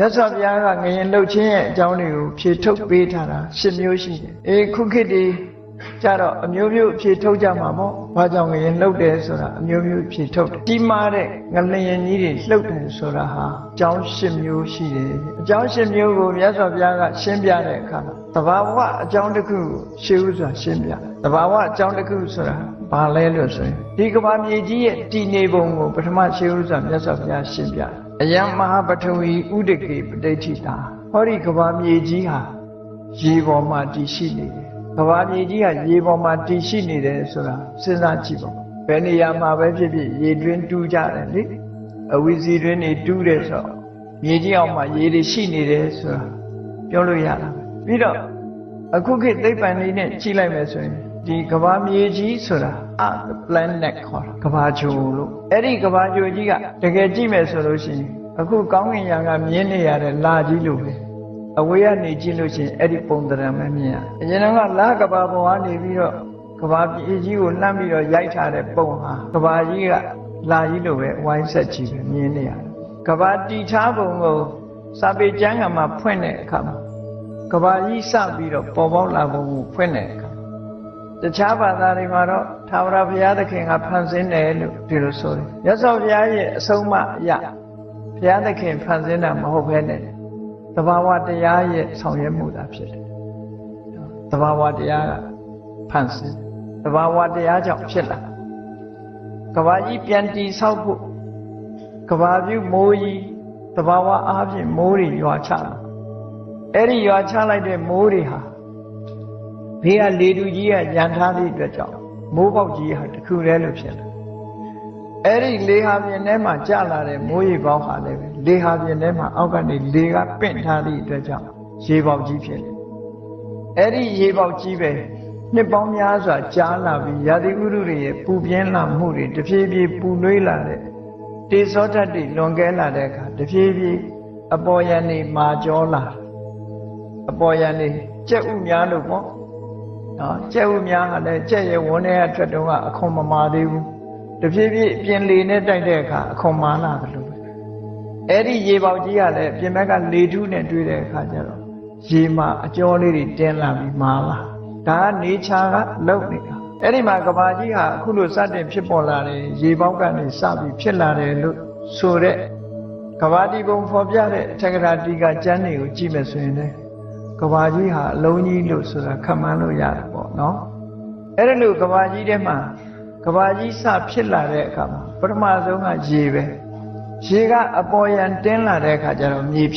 မြတ်စွာဘုရားကငရင်လှုပ်ခြင်းရဲ့အကြောင်းတွေကိုဖြေထုတ်ပေးထားတာ၈မျိုးရှိတယ်အေးခုခေတ်ဒီကြတော့အမျိုးမျိုးဖြေထုတ်ကြမှာပေါ့ဘာကြောင့်ငရင်လှုပ်တယ်ဆိုတာအမျိုးမျိုးဖြေထုတ်တယ်ကြီးမားတဲ့ငလျင်ကြီးတွေလှုပ်တယ်ဆိုတာဟာအကြောင်း၈မျိုးရှိတယ်အကြောင်း၈မျိုးကိုမြတ်စွာဘုရားကရှင်းပြတဲ့အခါမှာတဘာဝအကြောင်းတစ်ခုကိုရှင်းဥစွာရှင်းပြတဘာဝအကြောင်းတစ်ခုဆိုတာဘာလဲလို့ဆိုရင်ဒီကဘာမြေကြီးရဲ့တည်နေပုံကိုပထမရှင်းဥစွာမြတ်စွာဘုရားရှင်းပြတယ် အယံမဟာပထဝီဥဒကေပဋိဋ္ဌိတာဟောဒီကဘာမြေကြီးဟာရေပေါ်မှာတည်ရှိနေတယ်ကဘာမြေကြီးဟာရေပေါ်မှာတည်ရှိနေတယ်ဆိုတာစဉ်းစားကြည့်ပါဘယ်နေရာမှာပဲဖြစ်ဖြစ်ရေတွင်းတူးကြတယ်လေအဝီစီတွင်းနေတူးတယ်ဆိုတော့မြေကြီးအောင်မှာရေတွေရှိနေတယ်ဆိုတာပြောလို့ရတာပဲပြီးတော့အခုခေတ်သိပ္ပံလေးနဲ့ကြည့်လိုက်မယ်ဆိုရင်ဒီကဘာမြေကြီးဆိုတာအ planet ခေါ်တာကဘာဂျိုလို့အဲ့ဒီကဘာဂျိုကြီးကတကယ်ကြည့်မယ်ဆိုလို့ရှိရင် အခုကောင်းကင်ယံကမြင်နေရတဲ့လာကြီးလို့ပဲအဝေးကနေကြည့်လို့ရှိရင်အဲ့ဒီပုံသဏ္ဍာန်ပဲမြင်ရအရင်ကလာကဘာပေါ်ကနေပြီးတော့ကဘာမြေကြီးကိုလှမ်းပြီးတော့ရိုက်ထားတဲ့ပုံဟာကဘာကြီးကလာကြီးလို့ပဲဝိုင်းဆက်ကြည့်ပဲမြင်နေရတယ်ကဘာတီထားပုံကိုစာပေကျမ်းကမှာဖွင့်တဲ့အခါမှာကဘာကြီးစပြီးတော့ပေါ်ပေါက်လာပုံကိုဖွင့်တဲ့အခါတခြားဘာသာတွေမှာတော့သာဝရဘုရားသခင်ကဖန်ဆင်းတယ်လို့ဒီလိုဆိုတယ်။ရသော်ဘုရားရဲ့အဆုံးအမအရ ဘုရားသခင်ဖန်ဆင်းတာမဟုတ်ဘဲနဲ့တဘာဝတရားရဲ့ဆောင်ရွက်မှုသာဖြစ်တယ်။တဘာဝတရားကဖန်ဆင်းတဘာဝတရားကြောင့်ဖြစ်လာ။ကဘာကြီးပြန်တည်ဆောက်ဖို့ကဘာပြုမိုးကြီးတဘာဝအားဖြင့်မိုးတွေရွာချလာ။အဲ့ဒီရွာချလိုက်တဲ့မိုးတွေဟာဘေးကလေတူကြီးကရန်ထားသည့်အတွက်ကြောင့်မိုးပေါက်ကြီးဟာတခုတည်းလို့ဖြစ်လာ အဲ့ဒီလေဟာပြင်ထဲမှာကျလာတဲ့မိုးရေပေါက်ဟာလည်းပဲလေဟာပြင်ထဲမှာအောက်ကနေလေကပင့်ထားသည့်အတွက်ကြောင့်ရေပေါက်ကြီးဖြစ်တယ်အဲ့ဒီရေပေါက်ကြီးပဲနှစ်ပေါင်းများစွာကြားလာပြီးရာသီဥတုတွေရဲ့ပူပြင်းလာမှုတွေတဖြည်းဖြည်းပူနွေးလာတဲ့တေဇောဓာတ်တွေလွန်ကဲလာတဲ့အခါတဖြည်းဖြည်းအပေါ်ယံနေမာကြောလာအပေါ်ယံနေကြက်ဥများလို့ပေါ့နော်ကြက်ဥများကလည်းကြက်ရဲ့ဝန်းထဲကထွက်တော့ကအခွန်မမာသေးဘူး တဖြည်းဖြည်းပြင်လေနဲ့တိုက်တဲ့အခါအခွန်မာလာတယ်လို့ပဲအဲ့ဒီရေပေါက်ကြီးကလည်းပြင်ဘက်ကလေထုနဲ့တွေ့တဲ့အခါကျတော့ရေမှာအကျော်လေးတွေတင်းလာပြီးမာလာဒါကနေချာကလုံနေတာအဲ့ဒီမှာကဘာကြီးဟာအခုလိုစတင်ဖြစ်ပေါ်လာတယ်ရေပေါက်ကနေစပြီးဖြစ်လာတယ်လို့ဆိုတဲ့ကဘာတီပုံဖော်ပြတဲ့ထက္ကရာတီကကျမ်းတွေကိုကြည့်မယ်ဆိုရင်လည်းကဘာကြီးဟာအလုံးကြီးလို့ဆိုတာခံမှန်းလို့ရတယ်ပေါ့နော်အဲ့ဒါလို့ကဘာကြီးထဲမှာ ကဘာကြီးစဖြစ်လာတဲ့အခါမှာပထမဆုံးကရေပဲရေကအပေါ်ယံတင်းလာတဲ့အခါကျတော့မြေဖြစ်